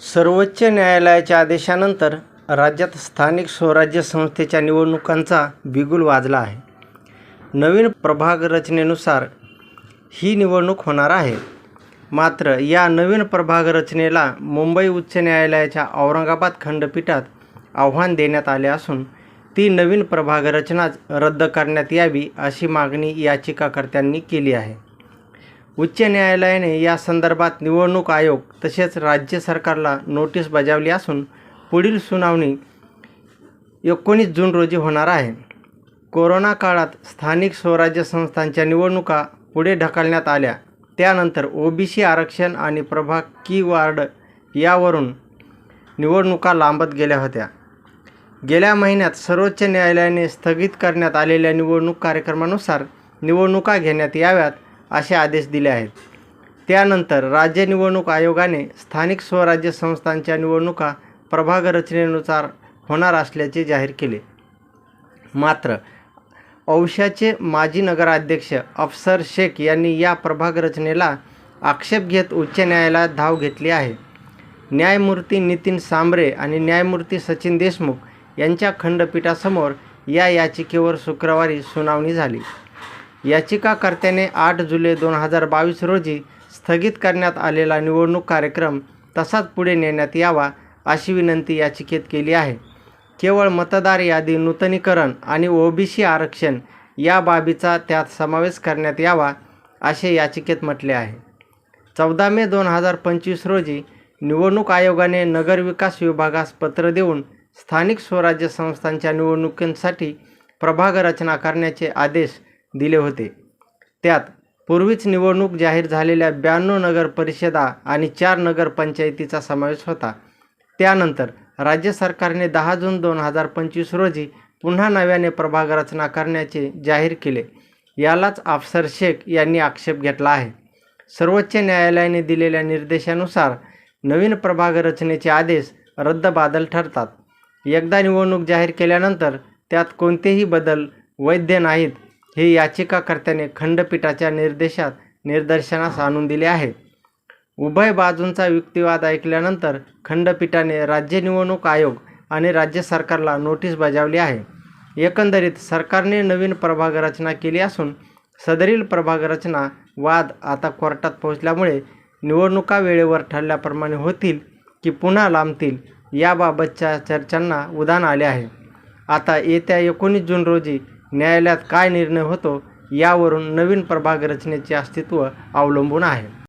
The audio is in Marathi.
सर्वोच्च न्यायालयाच्या आदेशानंतर राज्यात स्थानिक स्वराज्य संस्थेच्या निवडणुकांचा बिगुल वाजला आहे. नवीन प्रभाग रचनेनुसार ही निवडणूक होणार आहे. मात्र या नवीन प्रभाग रचनेला मुंबई उच्च न्यायालयाच्या औरंगाबाद खंडपीठात आव्हान देण्यात आले असून ती नवीन प्रभाग रचनाच रद्द करण्यात यावी अशी मागणी याचिकाकर्त्यांनी केली आहे. उच्च न्यायालयाने या संदर्भात निवडणूक आयोग तसेच राज्य सरकारला नोटीस बजावली असून पुढील सुनावणी एकोणीस जून रोजी होणार आहे. कोरोना काळात स्थानिक स्वराज्य संस्थांच्या निवडणुका पुढे ढकलण्यात आल्या. त्यानंतर ओबीसी आरक्षण आणि प्रभाग की वार्ड यावरून निवडणुका लांबत गेल्या होत्या. गेल्या महिन्यात सर्वोच्च न्यायालयाने स्थगित करण्यात आलेल्या निवडणूक कार्यक्रमानुसार निवडणुका घेण्यात याव्यात असे आदेश दिले आहेत. त्यानंतर राज्य निवडणूक आयोगाने स्थानिक स्वराज्य संस्थांच्या निवडणुका प्रभाग रचनेनुसार होणार असल्याचे जाहीर केले. मात्र औशाचे माजी नगराध्यक्ष अफसर शेख यांनी या प्रभाग रचनेला आक्षेप घेत उच्च न्यायालयात धाव घेतली आहे. न्यायमूर्ती नितीन सांबरे आणि न्यायमूर्ती सचिन देशमुख यांच्या खंडपीठासमोर या याचिकेवर शुक्रवारी सुनावणी झाली. याचिकाकर्त्याने आठ जुलै दोन हजार बावीस रोजी स्थगित करण्यात आलेला निवडणूक कार्यक्रम तसाच पुढे नेण्यात यावा अशी विनंती याचिकेत केली आहे. केवळ मतदार यादी नूतनीकरण आणि ओबीसी आरक्षण या बाबीचा त्यात समावेश करण्यात यावा असे याचिकेत म्हटले आहे. चौदा मे दोन हजार पंचवीस रोजी निवडणूक आयोगाने नगरविकास विभागास पत्र देऊन स्थानिक स्वराज्य संस्थांच्या निवडणुकींसाठी प्रभाग रचना करण्याचे आदेश दिले होते. त्यात पूर्वीच निवडणूक जाहीर झालेल्या ब्याण्णव नगर परिषदा आणि चार नगरपंचायतीचा समावेश होता. त्यानंतर राज्य सरकारने दहा जून दोन हजार पंचवीस रोजी पुन्हा नव्याने प्रभाग रचना करण्याचे जाहीर केले. यालाच अफसर शेख यांनी आक्षेप घेतला आहे. सर्वोच्च न्यायालयाने दिलेल्या निर्देशानुसार नवीन प्रभाग रचनेचे आदेश रद्दबादल ठरतात. एकदा निवडणूक जाहीर केल्यानंतर त्यात कोणतेही बदल वैध नाहीत. हे याचिकाकर्त्याने खंडपीठाच्या निर्देशात निदर्शनास आणून दिले आहे उभय बाजूंचा युक्तिवाद ऐकल्यानंतर खंडपीठाने राज्य निवडणूक आयोग आणि राज्य सरकारला नोटीस बजावली आहे. एकंदरीत सरकारने नवीन प्रभाग रचना केली असून सदरील प्रभाग रचना वाद आता कोर्टात पोहोचल्यामुळे निवडणुका वेळेवर ठरल्याप्रमाणे होतील की पुन्हा लांबतील याबाबतच्या चर्चांना उदान आले आहे. आता येत्या एकोणीस जून रोजी न्यायालयात काय निर्णय होतो यावरून नवीन प्रभाग रचनेचे अस्तित्व अवलंबून आहे.